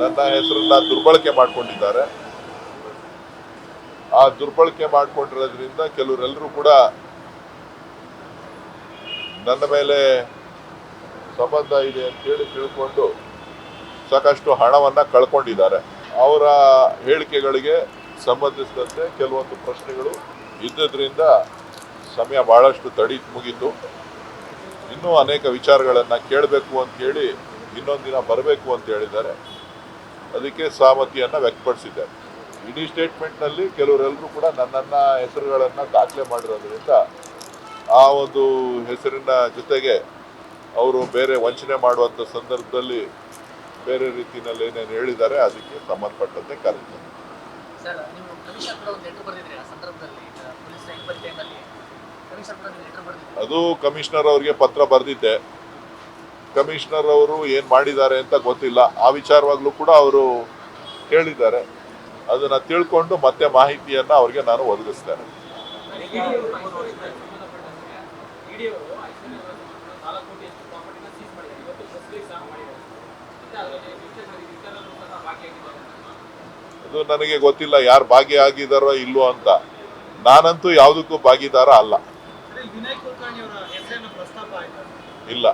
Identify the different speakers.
Speaker 1: ನನ್ನ ಹೆಸರನ್ನ ದುರ್ಬಳಕೆ ಮಾಡ್ಕೊಂಡಿದ್ದಾರೆ. ಆ ದುರ್ಬಳಕೆ ಮಾಡ್ಕೊಂಡಿರೋದ್ರಿಂದ ಕೆಲವರೆಲ್ಲರೂ ಕೂಡ ನನ್ನ ಮೇಲೆ ಸಂಬಂಧ ಇದೆ ಅಂತೇಳಿ ತಿಳ್ಕೊಂಡು ಸಾಕಷ್ಟು ಹಣವನ್ನು ಕಳ್ಕೊಂಡಿದ್ದಾರೆ. ಅವರ ಹೇಳಿಕೆಗಳಿಗೆ ಸಂಬಂಧಿಸಿದಂತೆ ಕೆಲವೊಂದು ಪ್ರಶ್ನೆಗಳು ಇದ್ದದ್ರಿಂದ ಸಮಯ ಬಹಳಷ್ಟು ತಡಿ ಮುಗೀತು. ಇನ್ನೂ ಅನೇಕ ವಿಚಾರಗಳನ್ನು ಕೇಳಬೇಕು ಅಂತ ಹೇಳಿ ಇನ್ನೊಂದು ದಿನ ಬರಬೇಕು ಅಂತ ಹೇಳಿದ್ದಾರೆ. ಅದಕ್ಕೆ ಸಹಮತಿಯನ್ನು ವ್ಯಕ್ತಪಡಿಸಿದ್ದಾರೆ. ಇಡೀ ಸ್ಟೇಟ್ಮೆಂಟ್ನಲ್ಲಿ ಕೆಲವರೆಲ್ಲರೂ ಕೂಡ ನನ್ನನ್ನ ಹೆಸರುಗಳನ್ನು ದಾಖಲೆ ಮಾಡಿರೋದ್ರಿಂದ ಆ ಒಂದು ಹೆಸರಿನ ಜೊತೆಗೆ ಅವರು ಬೇರೆ ವಂಚನೆ ಮಾಡುವಂಥ ಸಂದರ್ಭದಲ್ಲಿ ಬೇರೆ ರೀತಿಯಲ್ಲಿ ಏನೇನು ಹೇಳಿದ್ದಾರೆ ಅದಕ್ಕೆ ಸಂಬಂಧಪಟ್ಟಂತೆ
Speaker 2: ಲೆಟರ್
Speaker 1: ಅದು ಕಮಿಷನರ್ ಅವರಿಗೆ ಪತ್ರ ಬರೆದಿದ್ದೆ. ಕಮಿಷನರ್ ಅವರು ಏನು ಮಾಡಿದ್ದಾರೆ ಅಂತ ಗೊತ್ತಿಲ್ಲ. ಆ ವಿಚಾರವಾಗ್ಲೂ ಕೂಡ ಅವರು ಹೇಳಿದ್ದಾರೆ ಅದನ್ನ ತಿಳ್ಕೊಂಡು ಮತ್ತೆ ಮಾಹಿತಿಯನ್ನ ಅವ್ರಿಗೆ ನಾನು ಒದಗಿಸ್ತೇನೆ. ಅದು ನನಗೆ ಗೊತ್ತಿಲ್ಲ ಯಾರು ಭಾಗಿಯಾಗಿದ್ದಾರೋ ಇಲ್ಲೋ ಅಂತ. ನಾನಂತೂ ಯಾವುದಕ್ಕೂ ಭಾಗಿದಾರ ಅಲ್ಲ. ಇಲ್ಲ.